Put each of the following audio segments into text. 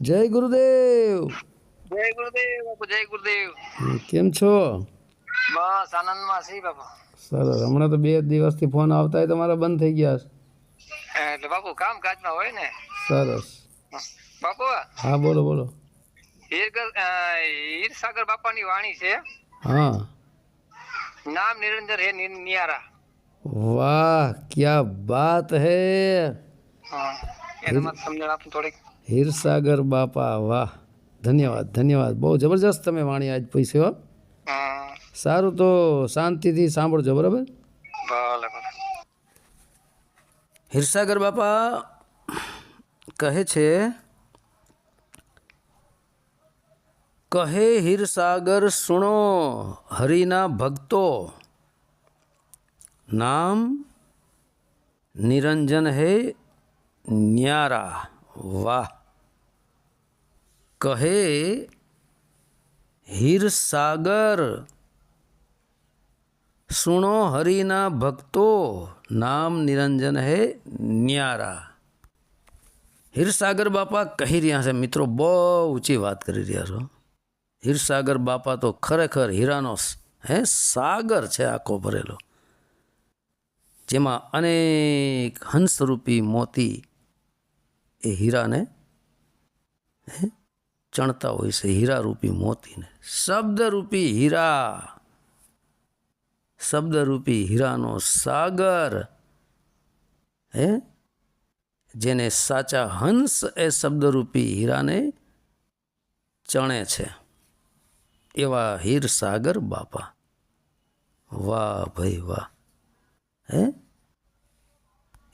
જય ગુરુદેવ જય ગુરુદેવ બાપુ જય ગુરુદેવ કેમ છો બસ આનંદમાં છીએ બાપુ સરસ હમણાં તો બે જ દિવસથી ફોન આવતા હોય તમારા બંધ થઈ ગયા છે. એટલે બાપુ કામ કાજમાં હોય ને? સરસ. બાપુ? હા બોલો બોલો. હીરગર અ, હીરસાગર બાપાની વાણી છે. હા. નામ નિરંજન હે નિ- નિયારા. વાહ ક્યા બાત હે. હા એના માટે સમજણ આપું થોડીક. હીરસાગર બાપા વાહ ધન્યવાદ ધન્યવાદ. બહુ જબરજસ્ત તમે વાણી આજ પૈસે હો. સારું તો શાંતિથી સાંભળજો બરાબર? હીરસાગર બાપા કહે છે કહે હીરસાગર સુણો હરિના ભક્તો નામ નિરંજન હે ન્યારા. વાહ. કહે હીરસાગર સુણો હરિના ભક્તો નામ નિરંજન હે ન્યારા. હીરસાગર બાપા કહી રહ્યા છે મિત્રો બહુ ઊંચી વાત કરી રહ્યા છો. હીરસાગર બાપા તો ખરેખર હીરાનો હે સાગર છે આખો ભરેલો. જેમાં અનેક હંસરૂપી મોતી એ હીરાને હે, ચણતા હોય છે, હીરારૂપી મોતીને. શબ્દરૂપી હીરા. શબ્દરૂપી હીરાનો સાગર. હે? જેને સાચા હંસ એ શબ્દરૂપી હીરાને ચણે છે. એવા હીર સાગર બાપા. વાહ ભાઈ વાહ. હે?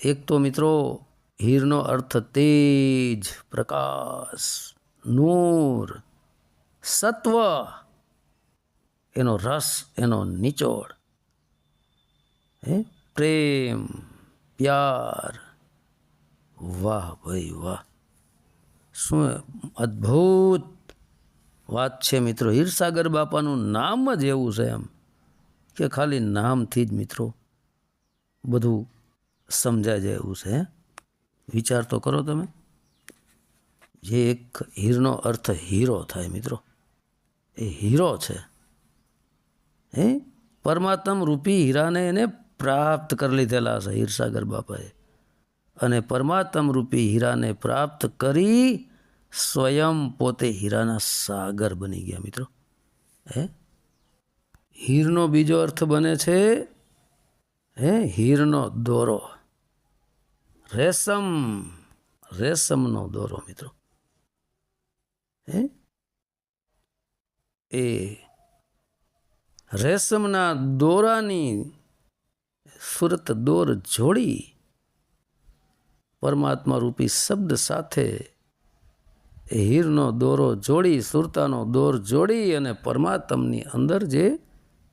એક તો મિત્રો, હીરનો અર્થ તેજ, પ્રકાશ. નૂર, સત્વ, એનો રસ, એનો નિચોડ. હે? પ્રેમ, પ્યાર. વાહ ભાઈ વાહ. શું અદ્ભુત વાત છે મિત્રો. હીરસાગર બાપાનું નામ જ એવું છે એમ કે ખાલી નામથી જ મિત્રો બધું સમજાય જાય એવું છે? વિચાર તો કરો તમે. જે એક હીરનો અર્થ હીરો થાય મિત્રો. એ હીરો છે. હે? પરમાત્મ રૂપી હીરાને એને પ્રાપ્ત કરી લીધેલા છે હીરસાગર બાપાએ. અને પરમાત્મ રૂપી હીરાને પ્રાપ્ત કરી સ્વયં પોતે હીરાના સાગર બની ગયા મિત્રો. હે? હીરનો બીજો અર્થ બને છે, હે? હીરનો દોરો. રેશમ, રેશમનો દોરો મિત્રો. હે? એ રેશમના દોરાની સુરત દોર જોડી પરમાત્મા રૂપી શબ્દ સાથે હીરનો દોરો જોડી, સુરતાનો દોર જોડી અને પરમાત્મની અંદર જે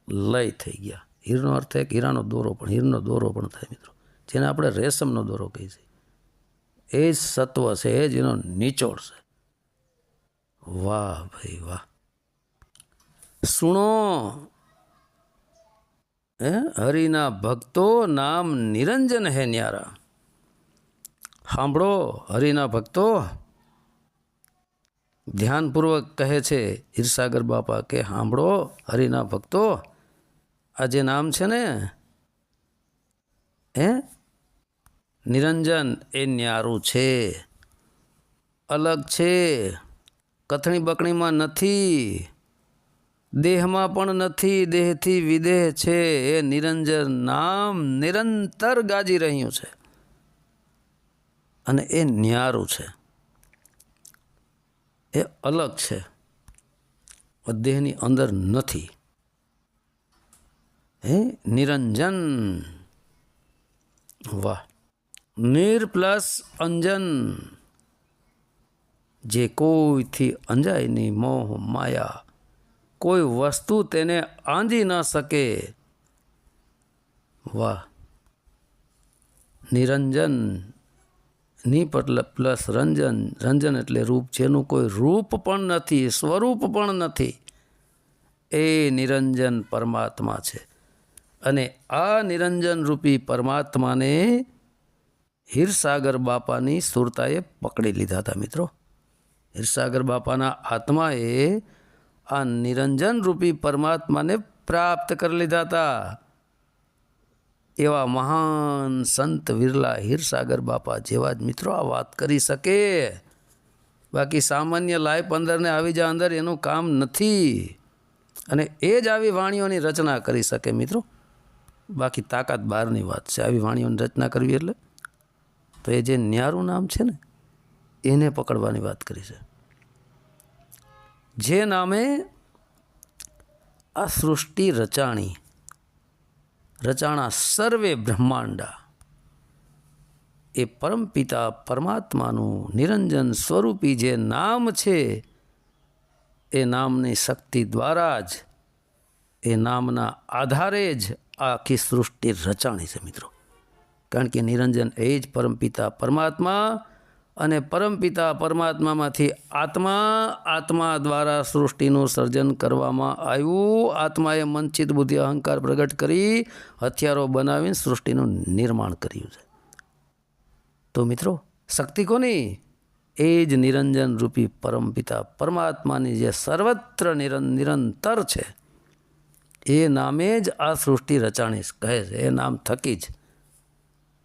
લય થઈ ગયા. હીરનો અર્થ એક, હીરાનો દોરો પણ, હીરનો દોરો પણ થાય મિત્રો. જેને આપણે રેશમનો દોરો કહીએ છીએ. એ જ સત્વ છે, એ જ એનો નિચોડ છે. વાહ ભાઈ વાહ. સુણો. હે? હરિના ભક્તો નામ નિરંજન હે ન્યારા. સાંભળો, હરિના ભક્તો. ધ્યાનપૂર્વક કહે છે હીરસાગર બાપા કે સાંભળો, હરિના ભક્તો, આ જે નામ છે ને, હે? નિરંજન એ ન્યારું છે. અલગ છે. કથણી બકણીમાં નથી. દેહમાં પણ નથી. દેહથી વિદેહ છે. એ નિરંજન નામ નિરંતર ગાજી રહ્યું છે. અને એ ન્યારું છે. એ અલગ છે. દેહની અંદર નથી. હે નિરંજન. વાહ. નિર પ્લસ અંજન. જે કોઈથી અંજાયની મોહ માયા, કોઈ વસ્તુ તેને આંજી ન શકે. વાહ. નિરંજનની પ્લસ રંજન રંજન એટલે રૂપ, જેનું કોઈ રૂપ પણ નથી, સ્વરૂપ પણ નથી. એ નિરંજન પરમાત્મા છે. અને આ નિરંજન રૂપી પરમાત્માને હીરસાગર બાપાની સુરતાએ પકડી લીધા હતા મિત્રો. હિરસાગર બાપાના આત્માએ આ નિરંજન રૂપી પરમાત્માને પ્રાપ્ત કરી લીધા હતા. એવા મહાન સંત વિરલા હીરસાગર બાપા જેવા જ મિત્રો આ વાત કરી શકે. બાકી સામાન્ય લાઈફ અંદરને આવી જા અંદર એનું કામ નથી. અને એ જ આવી વાણીઓની રચના કરી શકે મિત્રો. બાકી તાકાત બહારની વાત છે. આવી વાણીઓની રચના કરવી એટલે? તો એ જે ન્યારું નામ છે ને એને પકડવાની વાત કરી છે. જે નામે આ સૃષ્ટિ રચાણી, રચાણા સર્વે બ્રહ્માંડા, એ પરમપિતા પરમાત્માનું નિરંજન સ્વરૂપી જે નામ છે, એ નામની શક્તિ દ્વારા જ, એ નામના આધારે જ આખી સૃષ્ટિ રચાણી છે મિત્રો. કારણ કે નિરંજન એ જ પરમપિતા પરમાત્મા અને પરમપિતા પરમાત્મામાંથી આત્મા આત્મા દ્વારા સૃષ્ટિનું સર્જન કરવામાં આવ્યું. આત્માએ મનચિત બુદ્ધિ અહંકાર પ્રગટ કરી, હથિયારો બનાવીને સૃષ્ટિનું નિર્માણ કર્યું છે. તો મિત્રો, શક્તિ કોની? એ જ નિરંજન રૂપી પરમપિતા, પરમાત્માની જે સર્વત્ર નિરં, નિરંતર છે, એ નામે જ આ સૃષ્ટિ રચાણી કહે છે. એ નામ થકી જ.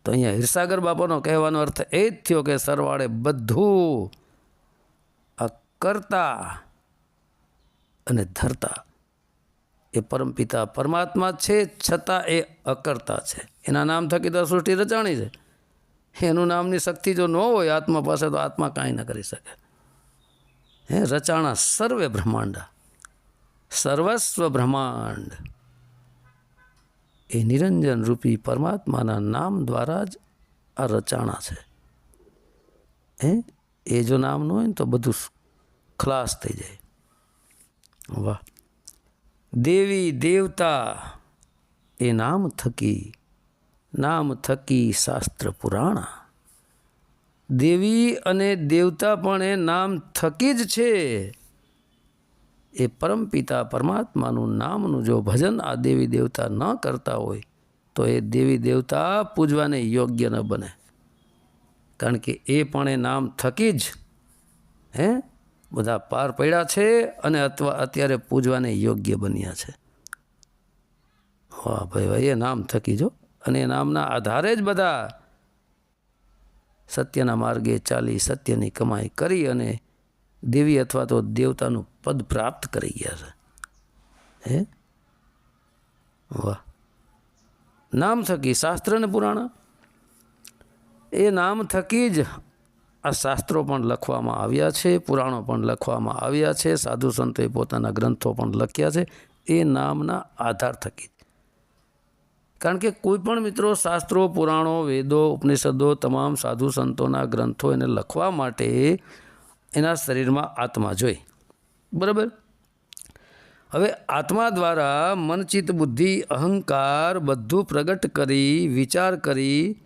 તો અહીંયા હિરસાગર બાપાનો કહેવાનો અર્થ એ જ થયો કે સરવાળે બધું આ કરતા અને ધરતા. એ પરમપિતા પરમાત્મા છે, છતાં એ અકર્તા છે. એના નામ થકી તો સૃષ્ટિ રચાણી છે. એનું નામની શક્તિ જો ન હોય, આત્મા પાસે તો આત્મા કાંઈ ન કરી શકે. હે, રચાણા સર્વે બ્રહ્માંડા. સર્વસ્વ બ્રહ્માંડ. એ નિરંજન રૂપી પરમાત્માના નામ દ્વારા જ આ રચાણા છે. હે? એ જો નામ ન હોય ને તો બધું ખલાસ થઈ જાય. વાહ. દેવી દેવતા, એ નામ થકી નામ થકી શાસ્ત્ર પુરાણા. દેવી અને દેવતા પણ એ નામ થકી જ છે. એ પરમપિતા પરમાત્માનું નામનું જો ભજન આ દેવી દેવતા ન કરતા હોય, તો એ દેવી દેવતા પૂજવાને યોગ્ય ન બને. કારણ કે એ પણ એ નામ થકી જ, હે, બધા પાર પડ્યા છે અને અથવા અત્યારે પૂજવાને યોગ્ય બન્યા છે. વાહ ભાઈ ભાઈ એ નામ થકી જો. અને એ નામના આધારે જ બધા સત્યના માર્ગે ચાલી સત્યની કમાઈ કરી અને દેવી અથવા તો દેવતાનું પદ પ્રાપ્ત કરી ગયા છે હે વાહ નામ થકી શાસ્ત્ર ને પુરાણ એ નામ થકી જ આ શાસ્ત્રો પણ લખવામાં આવ્યા છે પુરાણો પણ લખવામાં આવ્યા છે સાધુ સંતોએ પોતાના ગ્રંથો પણ લખ્યા છે, એ નામના આધાર થકી કારણ કે કોઈ પણ મિત્રો શાસ્ત્રો, પુરાણો, વેદો, ઉપનિષદો, તમામ સાધુ સંતોના ગ્રંથો એને લખવા માટે એના શરીરમાં આત્મા જોઈ। બરાબર? હવે આત્મા દ્વારા મનચિત બુદ્ધિ, અહંકાર બધું પ્રગટ કરી, વિચાર કરી,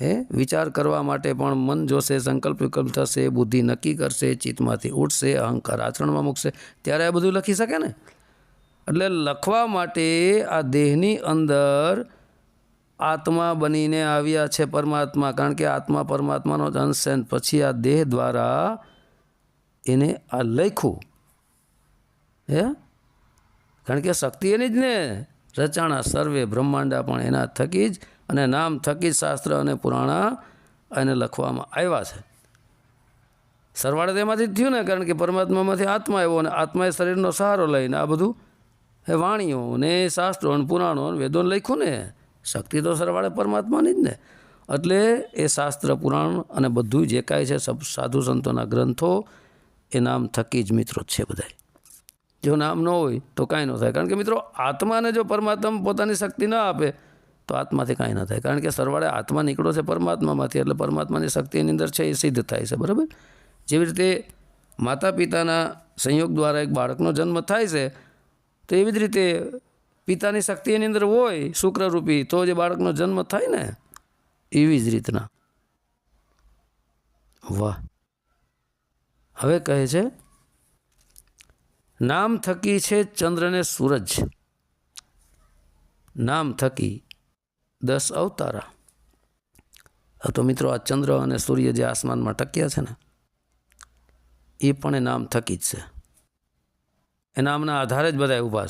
હે, વિચાર કરવા માટે પણ મન જોશે, સંકલ્પ વિકલ્પ થશે, બુદ્ધિ નક્કી કરશે, ચિત્તમાંથી ઉઠશે, અહંકાર આચરણમાં મૂકશે. ત્યારે આ બધું લખી શકે ને? એટલે લખવા માટે આ દેહની અંદર આત્મા બનીને આવ્યા છે પરમાત્મા. કારણ કે આત્મા પરમાત્માનો જ અંશ છે પછી આ દેહ દ્વારા એને આ લખ્યું. હે? કારણ કે શક્તિ એની જ ને? રચાણા, સર્વે, બ્રહ્માંડા પણ એના થકી જ અને નામ થકી જ શાસ્ત્ર અને પુરાણા એને લખવામાં આવ્યા છે. સરવાળે તેમાંથી જ થયું ને? કારણ કે પરમાત્મામાંથી આત્મા આવ્યો અને આત્માએ શરીરનો સહારો લઈને આ બધું એ વાણીઓ ને શાસ્ત્રો ને પુરાણો ને વેદો લખ્યું ને? શક્તિ તો સરવાળે પરમાત્માની જ ને? એટલે એ શાસ્ત્ર, પુરાણ અને બધું જે કાંઈ છે સાધુ સંતોના ગ્રંથો, એ નામ થકી જ મિત્રો છે બધાય. જો નામ ન હોય તો કાંઈ ન થાય. કારણ કે મિત્રો, આત્માને જો પરમાત્મા પોતાની શક્તિ ન આપે, તો આત્માથી કાંઈ ન થાય. કારણ કે સરવાળે આત્મા નીકળો છે પરમાત્મામાંથી, એટલે પરમાત્માની શક્તિ એની અંદર છે એ સિદ્ધ થાય છે. બરાબર? જેવી રીતે માતા પિતાના સંયોગ દ્વારા એક બાળકનો જન્મ થાય છે, તો એવી જ રીતે પિતાની શક્તિ એની અંદર હોય, શુક્રરૂપી, તો જે બાળકનો જન્મ થાય ને, એવી જ રીતના. વાહ! હવે કહે છે નામ થકી છે ચંદ્રને સૂરજ. નામ થકી દસ અવતારા. તો મિત્રો આ ચંદ્ર અને સૂર્ય જે આસમાનમાં ટક્યા છે ને, એ પણ એ નામ થકી જ છે. એ નામના આધારે જ બધા ઊભા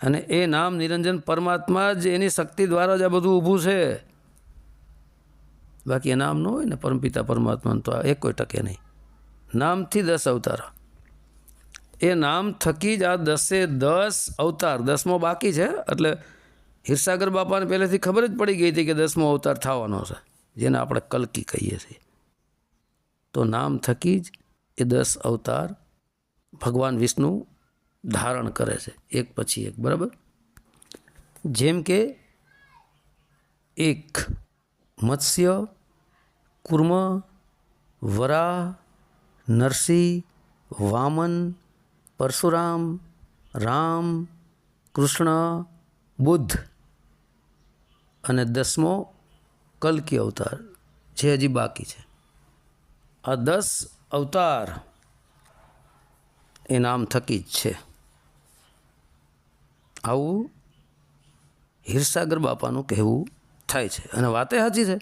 અને એ નામ નિરંજન પરમાત્મા જ એની શક્તિ દ્વારા જ આ બધું ઊભું છે. બાકી એ નામ ન હોય ને પરમપિતા પરમાત્માનું તો આ એક કોઈ ટકે નહીં. નામથી દસ અવતાર. એ નામ થકી જ આ દસે દસ અવતાર, દસમો બાકી છે. એટલે હિરસાગર બાપાને પહેલેથી ખબર જ પડી ગઈ હતી કે દસમો અવતાર થવાનો છે, જેને આપણે કલકી કહીએ છીએ. તો નામ થકી જ એ દસ અવતાર ભગવાન વિષ્ણુ ધારણ કરે છે, એક પછી એક, બરાબર? જેમ કે એક મત્સ્ય, કુર્મ, વરા, નરસિંહ, વામન પરશુરામ, રામ, કૃષ્ણ, બુદ્ધ અને દસમો કલ્કી અવતાર જે હજી બાકી છે. આ દસ અવતાર એ નામ થકી જ છે. આવું હિરસાગર બાપાનું કહેવું થાય છે અને વાતે સાચી છે.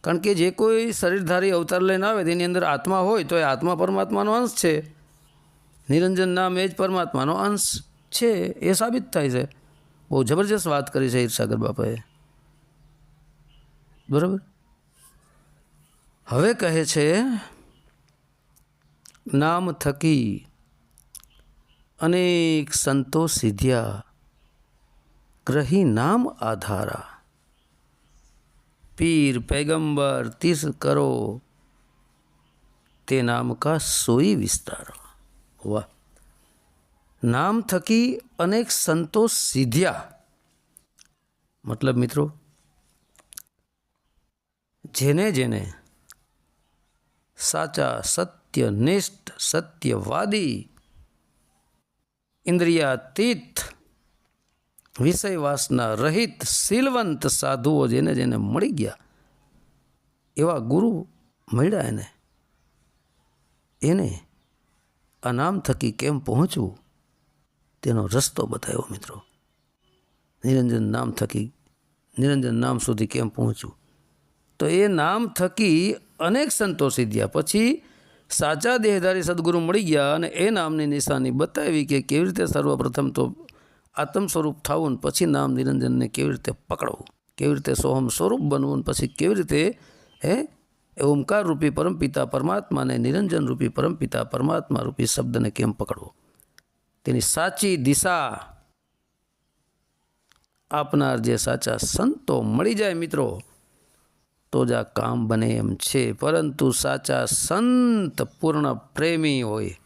કારણ કે જે કોઈ શરીરધારી અવતાર લઈને આવે તેની અંદર આત્મા હોય તો એ આત્મા પરમાત્માનો અંશ છે. નિરંજન નામ એ જ પરમાત્માનો અંશ છે એ સાબિત થાય છે. બહુ જબરજસ્ત વાત કરી છે ઈર્ષાગર બાપાએ. બરાબર? હવે કહે છે, નામ થકી અનેક સંતો સિદ્ધ્યા, ગ્રહી નામ આધારા. પીર પૈગંબર તીર્થ કરો, તે નામ કા સોઈ વિસ્તારો. વાહ. નામ થકી અનેક સંતો સીધ્યા. મતલબ મિત્રો, જેને જેને સાચા સત્યનિષ્ઠ સત્યવાદી, ઇન્દ્રિયાતીત, વિષયવાસના રહિત, શીલવંત સાધુઓ જેને જેને મળી ગયા, એવા ગુરુ મળ્યા એને. એને આ નામ થકી કેમ પહોંચવું? તેનો રસ્તો બતાવ્યો મિત્રો. નિરંજન નામ થકી, નિરંજન નામ સુધી કેમ પહોંચવું તો એ નામ થકી અનેક સંતો સિદ્ધ્યા પછી સાચા દેહધારી સદગુરુ મળી ગયા અને એ નામની નિશાની બતાવી કે કેવી રીતે સર્વપ્રથમ તો આત્મ સ્વરૂપ થવું ને પછી નામ નિરંજનને કેવી રીતે પકડવું? કેવી રીતે સોહમ સ્વરૂપ બનવું ને પછી કેવી રીતે, હે એ ઓમકાર રૂપી પરમપિતા પરમાત્માને નિરંજન રૂપી પરમપિતા પરમાત્મા રૂપી શબ્દને કેમ પકડવો? તેની સાચી દિશા આપનાર જે સાચા સંતો મળી જાય મિત્રો, તો જ આ કામ બને એમ છે. પરંતુ સાચા સંત પૂર્ણ પ્રેમી હોય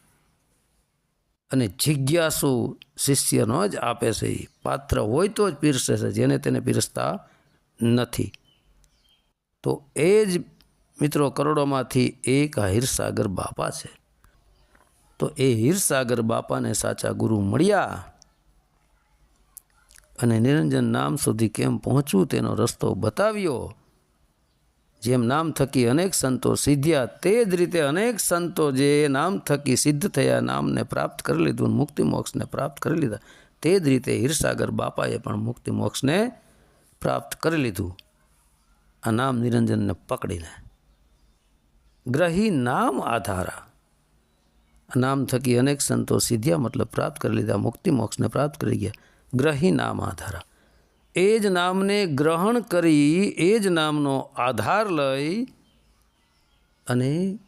અને જિજ્ઞાસુ શિષ્યનો જ આપે છે પાત્ર હોય તો જ પીરસે છે, જેને તેને પીરસતા નથી. તો એ જ મિત્રો, કરોડોમાંથી એક આ હીરસાગર બાપા છે. તો એ હીરસાગર બાપાને સાચા ગુરુ મળ્યા અને નિરંજન નામ સુધી કેમ પહોંચવું તેનો રસ્તો બતાવ્યો. જેમ નામ થકી અનેક સંતો સિદ્ધ્યા, તે જ રીતે અનેક સંતો જે નામ થકી સિદ્ધ થયા, નામને પ્રાપ્ત કરી લીધું મુક્તિ મોક્ષને પ્રાપ્ત કરી લીધા. તે જ રીતે હીરસાગર બાપાએ પણ મુક્તિ મોક્ષને પ્રાપ્ત કરી લીધું. આ નામ નિરંજનને પકડીને. ગ્રહી નામ આધારા. નામ થકી અનેક સંતો સિદ્ધ્યા મતલબ પ્રાપ્ત કરી લીધા, મુક્તિ મોક્ષને પ્રાપ્ત કરી ગયા. ગ્રહી નામ આધારા. એ જ નામને ગ્રહણ કરી, એ જ નામનો આધાર લઈ અને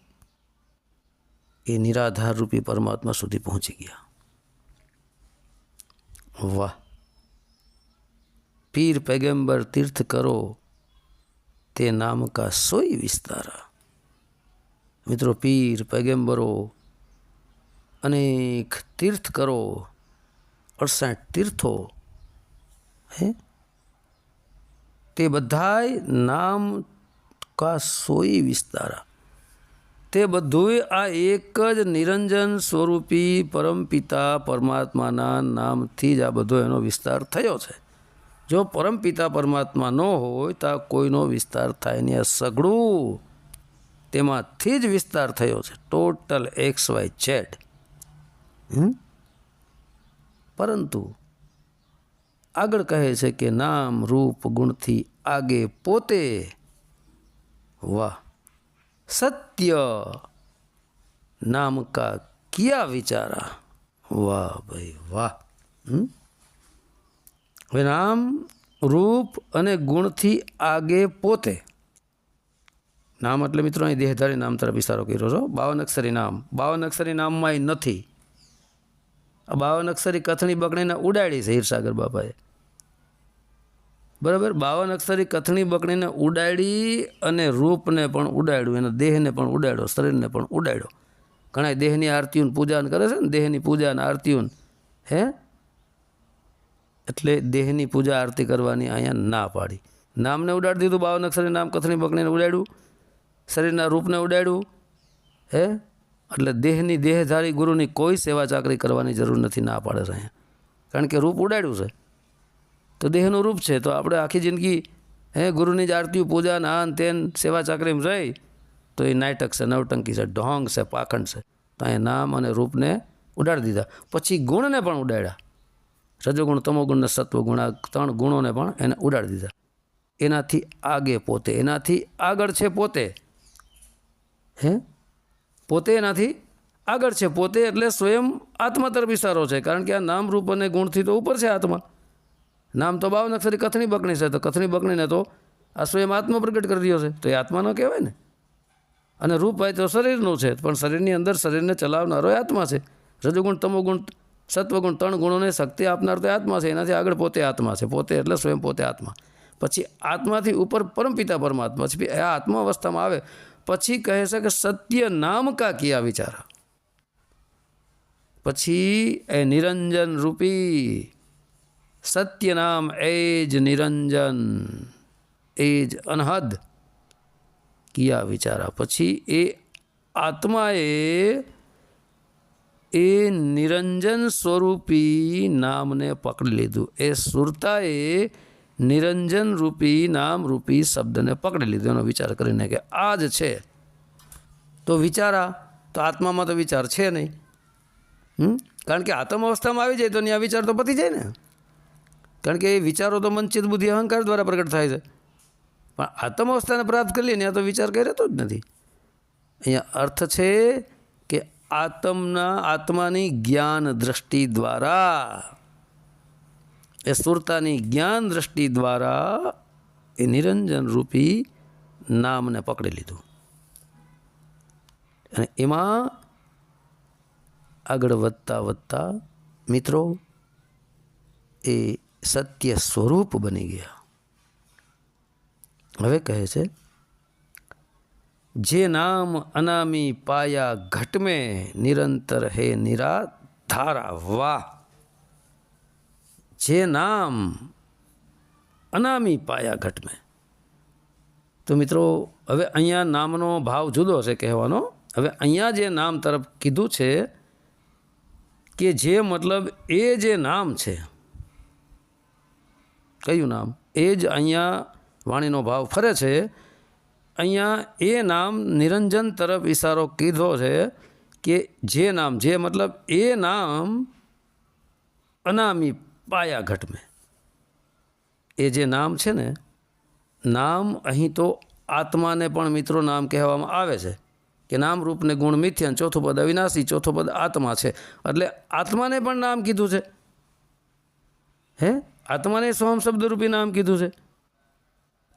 એ નિરાધાર રૂપી પરમાત્મા સુધી પહોંચી ગયા. વાહ. પીર પૈગંબર તીર્થ કરો, તે નામ કા સોઈ વિસ્તારા. મિત્રો, પીર પૈગેમ્બરો અનેક તીર્થ કરો અડસાઠ તીર્થો, હે? તે બધાય નામ કા સોઈ વિસ્તારા. તે બધુંય આ એક જ નિરંજન સ્વરૂપી પરમપિતા પરમાત્માના નામથી જ આ બધો એનો વિસ્તાર થયો છે. જો પરમપિતા પરમાત્મા ન હોય, તો આ કોઈનો વિસ્તાર થાય નહીં. આ સઘળું તેમાંથી જ વિસ્તાર થયો છે. ટોટલ એક્સ વાય ઝેડ પરંતુ આગળ કહે છે કે નામ, રૂપ, ગુણથી આગે પોતે વાહ, સત્ય નામ કા કિયા વિચારા? વાહ ભાઈ વાહ. હવે નામ, રૂપ અને ગુણથી આગે પોતે નામ એટલે મિત્રો અહીં દેહધારી નામ તરફ ઇશારો કર્યો છો. બાવન અક્ષરી નામ. બાવન અક્ષરી નામમાં એ નથી. આ બાવન અક્ષરી કથણી બકણીને ઉડાડી છે હીરસાગર બાપાએ. બરાબર? બાવન અક્ષરી કથણી બકણીને ઉડાડી અને રૂપને પણ ઉડાડ્યું, એના દેહને પણ ઉડાડ્યો, શરીરને પણ ઉડાડ્યો. ઘણા દેહની આરતીઓને પૂજાન કરે છે ને, દેહની પૂજા અને આરતીઓને. હે? એટલે દેહની પૂજા આરતી કરવાની અહીંયા ના પાડી. નામને ઉડાડી દીધું બાવન અક્ષરી નામ કથણી બકણીને ઉડાડ્યું. શરીરના રૂપને ઉડાડ્યું, હે? એટલે દેહની દેહધારી ગુરુની કોઈ સેવા ચાકરી કરવાની જરૂર નથી, ના પાડે રહ્યા કારણ કે રૂપ ઉડાડ્યું છે. તો દેહનું રૂપ છે, તો આપણે આખી જિંદગી, હે, ગુરુની જ આરતી, પૂજા, નાન, તેન, સેવા ચાકરીમાં રહી, તો એ નાટક છે, નવટંકી છે, ઢોંગ છે, પાખંડ છે. તો એ નામ અને રૂપને ઉડાડી દીધા. પછી ગુણને પણ ઉડાડ્યા. રજોગુણ, તમોગુણ સત્વ ગુણ ત્રણ ગુણોને પણ એને ઉડાડી દીધા. એનાથી આગે પોતે, એનાથી આગળ છે પોતે. હે? પોતે એનાથી આગળ છે. પોતે એટલે સ્વયં આત્મા તરફ ઇશારો છે. કારણ કે આ નામ, રૂપ અને ગુણથી તો ઉપર છે આત્મા. નામ તો બાવન અક્ષરી કથની બકણી છે. તો કથની બકણીને તો આ સ્વયં આત્મા પ્રગટ કરી રહ્યો છે. તો એ આત્માનો કહેવાય ને? અને રૂપ હોય તો શરીરનું છે. પણ શરીરની અંદર શરીરને ચલાવનારો એ આત્મા છે. રજુગુણ, તમોગુણ, સત્વગુણ ત્રણ ગુણોને શક્તિ આપનાર તો આત્મા છે. એનાથી આગળ પોતે આત્મા છે. પોતે એટલે સ્વયં પોતે આત્મા. પછી આત્માથી ઉપર પરમપિતા પરમાત્મા છે. આ આત્મા અવસ્થામાં આવે પછી કહે છે કે સત્ય નામ કા કિયા વિચારા? પછી એ નિરંજન રૂપી, સત્ય નામ એ જ નિરંજન, એ જ અનહદ કિયા વિચારા? પછી એ આત્માએ એ નિરંજન સ્વરૂપી નામને પકડી લીધું. એ સુરતાએ નિરંજન રૂપી નામ રૂપી શબ્દને પકડી લીધો. એનો વિચાર કરીને કે આ જ છે. તો વિચારા, તો આત્મામાં તો વિચાર છે નહીં? કારણ કે આત્મ અવસ્થામાં આવી જાય તો ત્યાં વિચાર તો પતી જાય ને. કારણ કે એ વિચારો તો મનચિત બુદ્ધિ અહંકાર દ્વારા પ્રગટ થાય છે. પણ આત્મ અવસ્થાને પ્રાપ્ત કરી લઈએ ત્યાં તો વિચાર કરી રહેતો જ નથી. અહીંયા અર્થ છે કે આત્મના, આત્માની જ્ઞાન દ્રષ્ટિ દ્વારા એ સુરતાની જ્ઞાન દ્રષ્ટિ દ્વારા એ નિરંજન રૂપી નામને પકડી લીધું. અને એમાં આગળ વધતા વધતા મિત્રો, એ સત્ય સ્વરૂપ બની ગયા. હવે કહે છે, જે નામ અનામી પાયા ઘટમે નિરંતર હે નિરા ધારા વાહ! જે નામ અનામી પાયા ઘટ મેં તો મિત્રો, હવે અહીંયા નામનો ભાવ જુદો છે કહેવાનો. હવે અહીંયા જે નામ તરફ કીધું છે કે જે મતલબ એ જે નામ છે, કયું નામ? એ જ અહીંયા વાણીનો ભાવ ફરે છે. અહીંયા એ નામ નિરંજન તરફ ઈશારો કીધો છે કે જે નામ, જે મતલબ એ નામ અનામી પાયા મેં. એ જે નામ છે ને, નામ અહીં તો આત્માને પણ મિત્રો નામ કહેવામાં આવે છે કે નામ રૂપને ગુણ મિથ્યન ચોથું પદ અવિનાશી, ચોથું પદ આત્મા છે. એટલે આત્માને પણ નામ કીધું છે. હે? આત્માને સોમ શબ્દરૂપી નામ કીધું છે.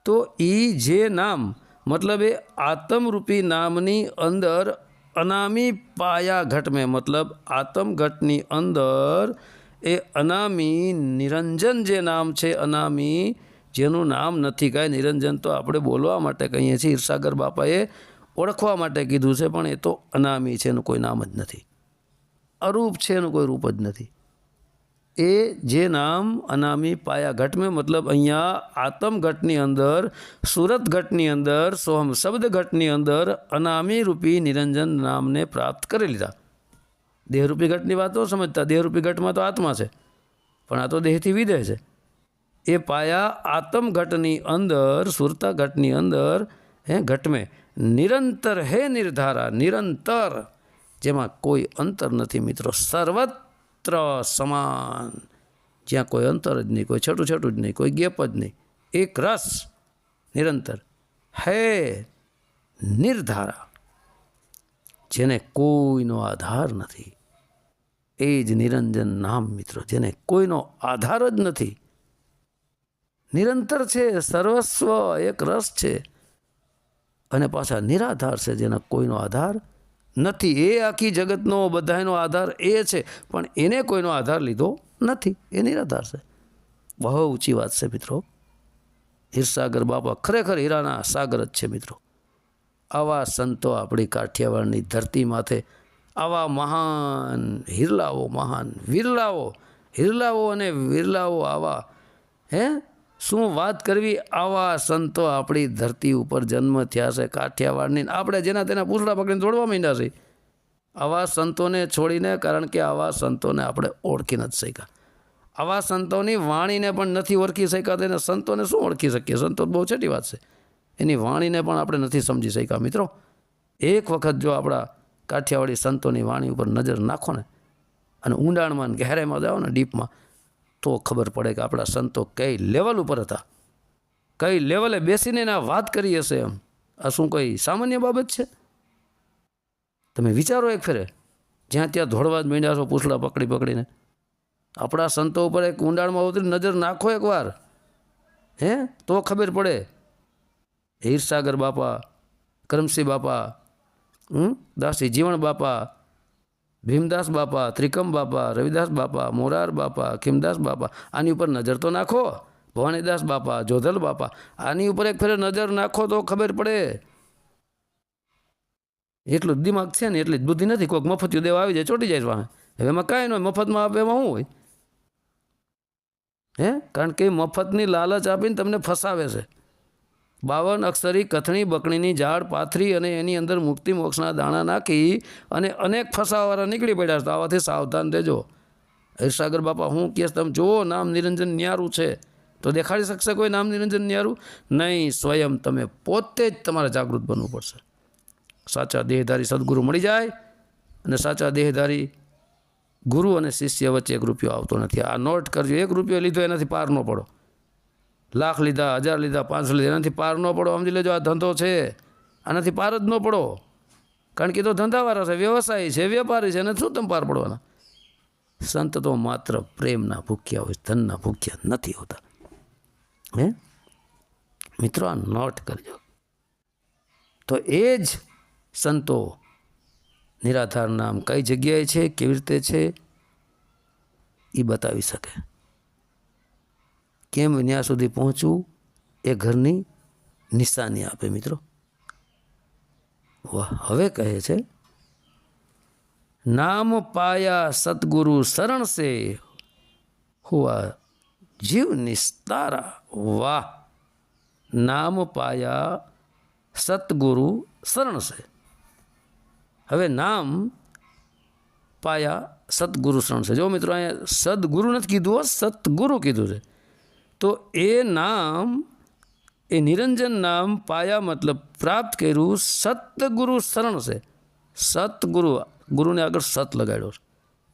તો એ જે નામ, મતલબ એ આત્મરૂપી નામની અંદર અનામી પાયાઘટ મેં. મતલબ આત્મઘટની અંદર એ અનામી નિરંજન જે નામ છે, અનામી, જેનું નામ નથી કાંઈ. નિરંજન તો આપણે બોલવા માટે કહીએ છીએ. ઈર્ષાગર બાપાએ ઓળખવા માટે કીધું છે, પણ એ તો અનામી છે, એનું કોઈ નામ જ નથી. અરૂપ છે, એનું કોઈ રૂપ જ નથી. એ જે નામ અનામી પાયા ઘટ મતલબ અહીંયા આતમ ઘટની અંદર સુરત ઘટની અંદર, સોહમ શબ્દ ઘટની અંદર અનામી રૂપી નિરંજન નામને પ્રાપ્ત કરી લીધા. દેહરૂપી ઘટની વાતો સમજતા, દેહરૂપી ઘટમાં તો આત્મા છે, પણ આ તો દેહથી વિદેહ છે. એ પાયા આતમ ઘટની અંદર, સુરતા ઘટની અંદર, હે ઘટમે નિરંતર હે નિર્ધારા, નિરંતર, જેમાં કોઈ અંતર નથી મિત્રો, સર્વત્ર સમાન. જ્યાં કોઈ અંતર જ નહીં, કોઈ છોટું છોટું જ નહીં, કોઈ ગેપ જ નહીં, એક રસ નિરંતર હે નિર્ધારા, જેને કોઈનો આધાર નથી. એ જ નિરંજન નામ મિત્રો, જેને કોઈનો આધાર જ નથી. નિરંતર છે, સર્વસ્વ એક રસ છે, અને પાછા નિરાધાર છે, જેના કોઈનો આધાર નથી. એ આખી જગતનો, બધાનો આધાર એ છે, પણ એને કોઈનો આધાર લીધો નથી. એ નિરાધાર છે. બહુ ઊંચી વાત છે મિત્રો. હીરસાગર બાપા ખરેખર હીરાના સાગર જ છે મિત્રો. આવા સંતો આપણી કાઠિયાવાડની ધરતી માથે આવા મહાન હિરલાઓ, મહાન વિરલાઓ, હિરલાઓ અને વિરલાઓ આવા, હે? શું વાત કરવી? આવા સંતો આપણી ધરતી ઉપર જન્મ થયા છે કાઠિયાવાડની આપણે જેના તેના પૂછડા પકડીને દોડવા માંડ્યા છે. આવા સંતોને છોડીને, કારણ કે આવા સંતોને આપણે ઓળખી નથી શક્યા. આવા સંતોની વાણીને પણ નથી ઓળખી શક્યા તેને સંતોને શું ઓળખી શકીએ? સંતો બહુ છેટી વાત છે. એની વાણીને પણ આપણે નથી સમજી શક્યા, મિત્રો. એક વખત જો આપણા કાઠિયાવાડી સંતોની વાણી ઉપર નજર નાખો ને અને ઊંડાણમાં ગહેરાઈમાં જાઓ ને ડીપમાં, તો ખબર પડે કે આપણા સંતો કઈ લેવલ ઉપર હતા. કઈ લેવલે બેસીને એના વાત કરી હશે એમ. આ શું કોઈ સામાન્ય બાબત છે? તમે વિચારો એક ફેરે. જ્યાં ત્યાં ધોળવા જ મીંડ્યા છો પૂછડા પકડી પકડીને. આપણા સંતો ઉપર એક ઊંડાણમાં ઉતરી નજર નાખો એકવાર. હે? તો ખબર પડે. હીરસાગર બાપા, કરમસિંહ બાપા દાસી જીવણ બાપા, ભીમદાસ બાપા, ત્રિકમ બાપા, રવિદાસ બાપા, મોરાર બાપા, ખીમદાસ બાપા, આની ઉપર નજર તો નાખો. ભવાનીદાસ બાપા, જોધલ બાપા, આની ઉપર એક ફેરે નજર નાખો તો ખબર પડે. એટલું દિમાગ છે ને, એટલી જ બુદ્ધિ નથી, કોઈક મફતિયું દેવા આવી જાય, ચોટી જાય છે હવે એમાં કાંઈ ન હોય, મફતમાં આપે એમાં શું હોય? હે? કારણ કે મફતની લાલચ આપીને તમને ફસાવે છે. બાવન અક્ષરી કથણી બકણીની ઝાડ પાથરી અને એની અંદર મુક્તિ મોક્ષના દાણા નાખી અને અનેક ફસાવાળા નીકળી પડ્યા તો આવાથી સાવધાન રહેજો. હરિસાગર બાપા, હું કહેશ, તમે જુઓ, નામ નિરંજન ન્યારું છે. તો દેખાડી શકશે કોઈ નામ નિરંજન ન્યારું? નહીં, સ્વયં તમે પોતે જ તમારે જાગૃત બનવું પડશે. સાચા દેહધારી સદગુરુ મળી જાય અને સાચા દેહધારી ગુરુ અને શિષ્ય વચ્ચે એક રૂપિયો આવતો નથી. આ નોટ કરજો, એક રૂપિયો લીધો, એનાથી પાર ન પડો. લાખ લીધા, હજાર લીધા, પાંચસો લીધા. એનાથી પાર ન પડો સમજી લેજો, આ ધંધો છે. આનાથી પાર જ ન પડો. કારણ કે તો ધંધાવાળા છે, વ્યવસાય છે, વેપારી છે અને શું તમે પાર પડવાના? સંત તો માત્ર પ્રેમના ભૂખ્યા હોય, ધનના ભૂખ્યા નથી હોતા. હે? મિત્રો, આ નોટ કરજો. તો એ જ સંતો નિરાધાર નામ કઈ જગ્યાએ છે, કેવી રીતે છે, એ બતાવી શકે. કેમ ત્યાં સુધી પહોંચવું એ ઘરની નિશાની આપે મિત્રો. વાહ, હવે કહે છે, નામ પાયા સદગુરુ શરણ સે, હુઆ જીવ નિસ્તારા. વાહ, નામ પાયા સતગુરુ શરણ સે. હવે નામ પાયા સતગુરુ શરણ છે જો મિત્રો અહીંયા સદગુરુ નથી કીધું સતગુરુ કીધું છે. તો એ નામ, એ નિરંજન નામ પાયા મતલબ પ્રાપ્ત કર્યું સતગુરુ શરણ છે. સતગુરુ, ગુરુને આગળ સત લગાડ્યો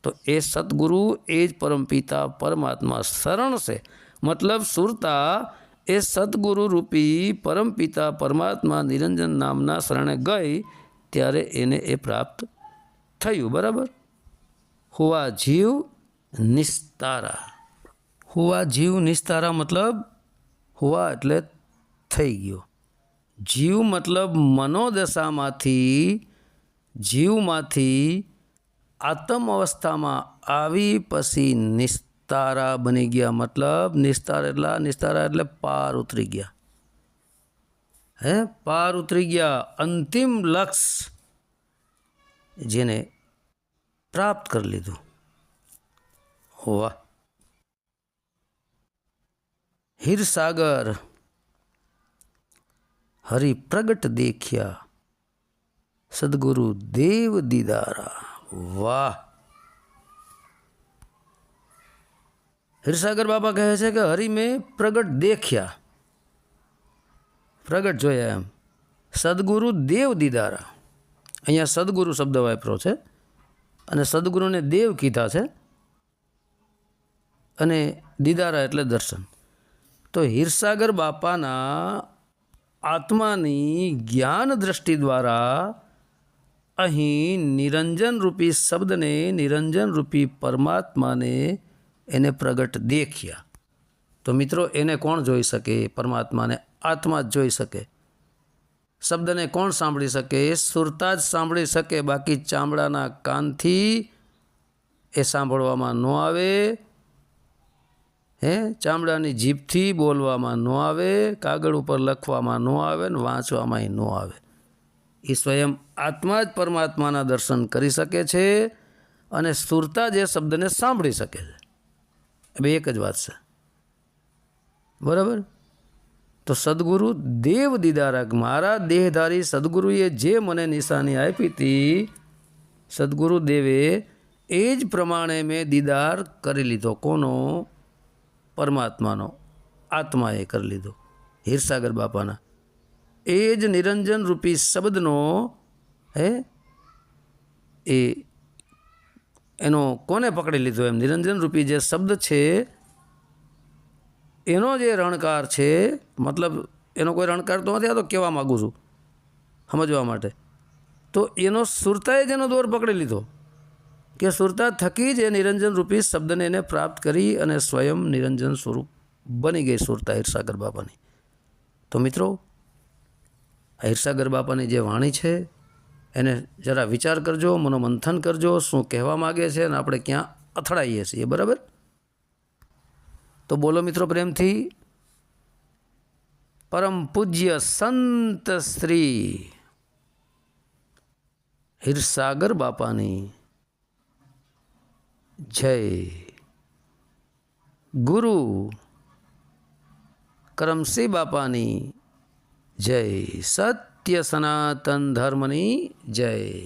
તો એ સતગુરુ એ જ પરમપિતા, પરમાત્મા શરણ છે. મતલબ સુરતા એ સદગુરુ રૂપી પરમપિતા, પરમાત્મા નિરંજન નામના શરણે ગઈ ત્યારે એને એ પ્રાપ્ત થયું, બરાબર? હોવા જીવ નિસ્તારા. હુવા જીવ નિસ્તારા મતલબ હુવા એટલે થઈ ગયો. જીવ મતલબ મનોદશામાંથી, જીવમાંથી આત્મ અવસ્થામાં આવી પછી નિસ્તારા બની ગયા. મતલબ નિસ્તાર એટલા, નિસ્તારા એટલે પાર ઉતરી ગયા. હે? પાર ઉતરી ગયા. અંતિમ લક્ષ જેને પ્રાપ્ત કરી લીધું. વાહ હીરસાગર. હરિ પ્રગટ દેખ્યા. સદગુરુ દેવ દીદારા. વાહ! હીરસાગર બાબા કહે છે કે હરિ મેં પ્રગટ દેખ્યા. પ્રગટ જોયા એમ. સદગુરુ દેવ દીદારા. અહીંયા સદગુરુ શબ્દ વાપરો છે. અને સદગુરુને દેવ કીધા છે. અને દીદારા એટલે દર્શન. તો હીરસાગર બાપાના આત્માની જ્ઞાન દ્રષ્ટિ દ્વારા અહીં નિરંજન રૂપી શબ્દને, નિરંજન રૂપી પરમાત્માને એને પ્રગટ દેખ્યા. તો મિત્રો, એને કોણ જોઈ શકે? પરમાત્માને આત્મા જ જોઈ શકે. શબ્દને કોણ સાંભળી શકે? સુરતા જ સાંભળી શકે. બાકી ચામડાના કાનથી એ સાંભળવામાં ન આવે. હે? ચામડાની જીભથી બોલવામાં ન આવે, કાગળ ઉપર લખવામાં ન આવે ને વાંચવામાં ન આવે. એ સ્વયં આત્મા જ પરમાત્માના દર્શન કરી શકે છે અને સુરતા જે શબ્દને સાંભળી શકે છે. બે એક જ વાત છે. બરાબર? તો સદગુરુ દેવ દીદારક મારા દેહધારી સદગુરુએ જે મને નિશાની આપી હતી સદગુરુ દેવે એ જ પ્રમાણે મેં દીદાર કરી લીધો. કોનો? પરમાત્માનો આત્માએ કરી લીધો. હીરસાગર બાપાના. એ જ નિરંજન રૂપી શબ્દનો, હે, એ એનો કોને પકડી લીધો એમ? નિરંજન રૂપી જે શબ્દ છે, એનો જે રણકાર છે, મતલબ એનો કોઈ રણકાર તો નથી, આ તો કહેવા માગું છું, સમજવા માટે. તો એનો સુરતાએ જ એનો દોર પકડી લીધો. કે સુરતા થકી જ એ નિરંજન રૂપી શબ્દને એને પ્રાપ્ત કરી અને સ્વયં નિરંજન સ્વરૂપ બની ગઈ સુરતા હીરસાગર બાપાની. તો મિત્રો, આ હીરસાગર બાપાની જે વાણી છે, એને જરા વિચાર કરજો, મનોમંથન કરજો, શું કહેવા માગે છે અને આપણે ક્યાં અથડાઈએ છીએ, બરાબર? તો બોલો મિત્રો પ્રેમથી, પરમ પૂજ્ય સંત શ્રી હીરસાગર બાપાની જય. ગુરુ કરમસિંહ બાપાની જય. સત્ય સનાતન ધર્મની જય.